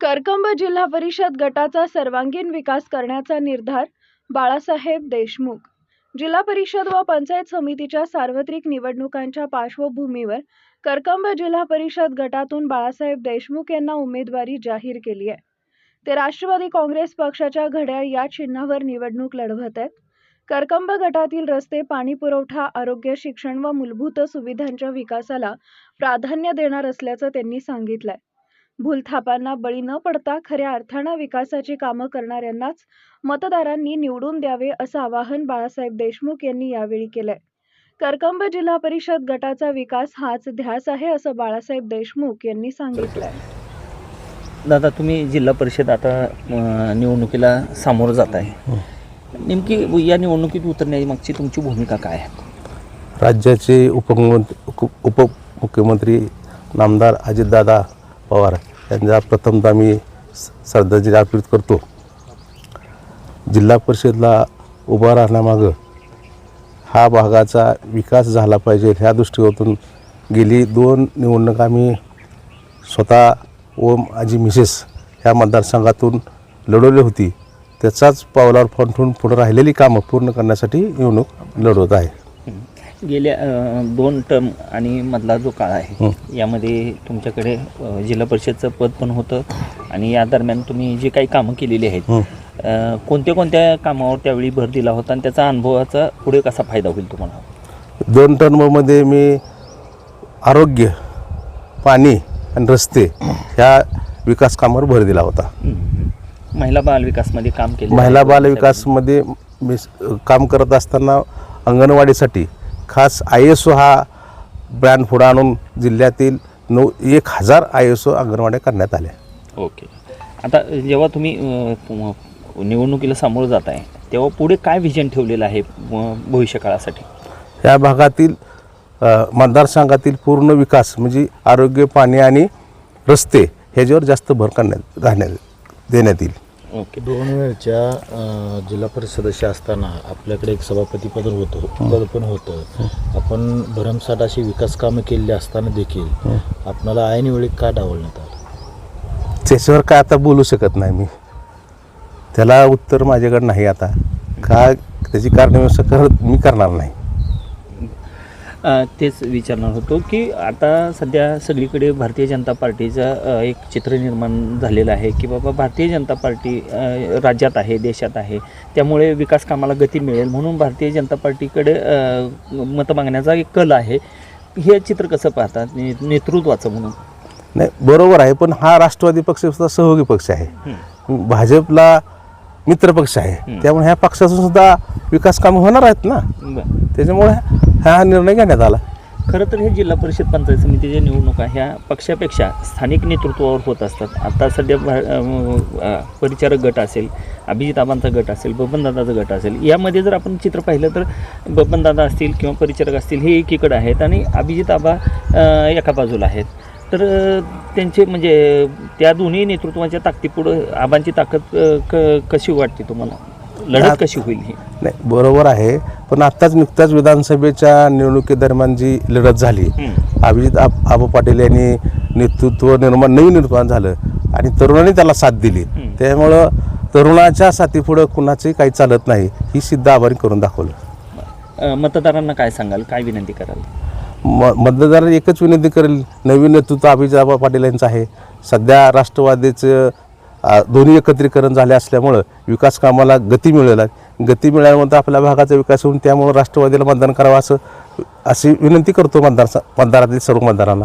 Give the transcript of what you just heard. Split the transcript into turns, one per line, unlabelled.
करकंब जिल्हा परिषद गटाचा सर्वांगीण विकास करण्याचा निर्धार बाळासाहेब देशमुख. जिल्हा परिषद व पंचायत समितीच्या सार्वत्रिक निवडणुकांच्या पार्श्वभूमीवर करकंब जिल्हा परिषद गटातून बाळासाहेब देशमुख यांना उमेदवारी जाहीर केली आहे. ते राष्ट्रवादी काँग्रेस पक्षाच्या घड्याळ या चिन्हावर निवडणूक लढवत आहेत. करकंब गटातील रस्ते पाणी पुरवठा आरोग्य शिक्षण व मूलभूत सुविधांच्या विकासाला प्राधान्य देणार असल्याचं त्यांनी सांगितलंय. भूलथापांना बळी न पडता खऱ्या अर्थानं विकासाची कामं करणाऱ्यांनाच मतदारांनी निवडून द्यावे असं आवाहन बाळासाहेब देशमुख यांनी यावेळी केलंय. करकंब जिल्हा परिषद गटाचा विकास हाच ध्यास आहे असं बाळासाहेब देशमुख यांनी सांगितलंय.
दादा तुम्ही जिल्हा परिषद आता निवडणुकीला सामोरं जात आहे. नेमकी या निवडणुकीत उतरण्याची मागची तुमची भूमिका काय आहे?
राज्याचे उपमुख्यमंत्री उपमुख्यमंत्री नामदार अजितदादा पवार यांना प्रथमतः मी श्रद्धांजली अर्पित करतो. जिल्हा परिषदला उभा राहण्यामागं हा भागाचा विकास झाला पाहिजे ह्या दृष्टिकोनातून गेली दोन निवडणूक आम्ही स्वतः व माझी मिसेस ह्या मतदारसंघातून लढवली होती. त्याचाच पावलावर फॉन ठेवून पुढं राहिलेली कामं पूर्ण करण्यासाठी निवडणूक लढवत आहे.
गेल्या अं, दोन टर्म आणि मधला जो काळ आहे यामध्ये तुमच्याकडे अं, जिल्हा परिषदचं पद पण होतं आणि या दरम्यान तुम्ही जी काही कामं केलेली आहेत
हं.
अं, कोणत्या कोणत्या कामावर त्यावेळी भर दिला होता आणि त्याचा अनुभवाचा पुढे कसा फायदा होईल तुम्हाला
दोन टर्ममध्ये मी आरोग्य पाणी आणि रस्ते ह्या विकास कामावर भर दिला होता
हं. महिला बाल विकासमध्ये काम केले
महिला बाल विकासमध्ये मी स- काम करत असताना अंगणवाडीसाठी खास आय एस ओ हा ब्रँड पुढे आणून जिल्ह्यातील नऊ एक हजार आय एस ओ अंगणवाड्या करण्यात आल्या.
ओके. आता जेव्हा तुम्ही अ, निवडणुकीला सामोरं जात आहे तेव्हा पुढे काय व्हिजन ठेवलेलं आहे अ, भविष्यकाळासाठी?
या भागातील अ, मतदारसंघातील पूर्ण विकास म्हणजे आरोग्य पाणी आणि रस्ते ह्याच्यावर जास्त भर करण्यात घालण्यात देण्यात येईल.
ओके.
दोन वेळच्या जिल्हा परिषद सदस्य असताना आपल्याकडे एक सभापती पद होतं पद पण होतं. आपण भरमसाठ अशी विकास कामं केलेली असताना देखील आपणाला वेळी का डावलण्यात आलं?
त्याच्यावर काय आता बोलू शकत नाही मी. त्याला उत्तर माझ्याकडे नाही आता. का त्याची कारण करत मी करणार नाही.
तेच विचारणार होतो की आता सध्या सगळीकडे भारतीय जनता पार्टीचं एक चित्र निर्माण झालेलं आहे की बाबा भारतीय जनता पार्टी राज्यात आहे देशात आहे. त्यामुळे विकास कामाला गती मिळेल म्हणून भारतीय जनता पार्टीकडे मतं मागण्याचा एक कल आहे. हे चित्र कसं पाहतात नेतृत्वाचं म्हणून.
नाही बरोबर आहे पण हा राष्ट्रवादी पक्ष सहयोगी पक्ष आहे. भाजपला मित्रपक्ष आहे. त्यामुळे ह्या पक्षातून सुद्धा विकास कामं होणार आहेत ना. त्याच्यामुळे हा निर्णय घेण्यात आला.
खरं तर हे जिल्हा परिषद पंचायत समितीच्या निवडणुका ह्या पक्षापेक्षा स्थानिक नेतृत्वावर होत असतात. आता सध्या परिचारक गट असेल अभिजित आबांचा गट असेल बबनदादाचा गट असेल यामध्ये जर आपण चित्र पाहिलं तर बबनदादा असतील किंवा परिचारक असतील हे एकीकडे आहेत आणि अभिजित आबा अं, एका बाजूला आहेत. तर त्यांचे म्हणजे त्या दोन्ही नेतृत्वाच्या ताकदीपुढं आबांची ताकद क कशी वाटते तुम्हाला? लढत कशी होईल ही?
नाही बरोबर आहे. पण आत्ताच नुकत्याच विधानसभेच्या निवडणुकीदरम्यान जी लढत झाली. अभिजित आब आबा पाटील यांनी नेतृत्व निर्माण नवीन निर्माण झालं आणि तरुणांनी त्याला साथ दिली. त्यामुळं तरुणाच्या साथीपुढं कुणाचंही काही चालत नाही ही सिद्ध आभारी करून दाखवलं.
अं, मतदारांना काय सांगाल? काय विनंती कराल?
म मतदारांना एकच विनंती करेल नवीन नेतृत्व अभिजाबा पाटील यांचं आहे सध्या राष्ट्रवादीचं दोन्ही एकत्रीकरण झाले असल्यामुळं विकास कामाला गती मिळेल आहे. गती मिळाल्यानंतर आपल्या भागाचा विकास होऊन त्यामुळं राष्ट्रवादीला मतदान करावं असं अशी विनंती करतो मतदार मतदारातील सर्व मतदारांना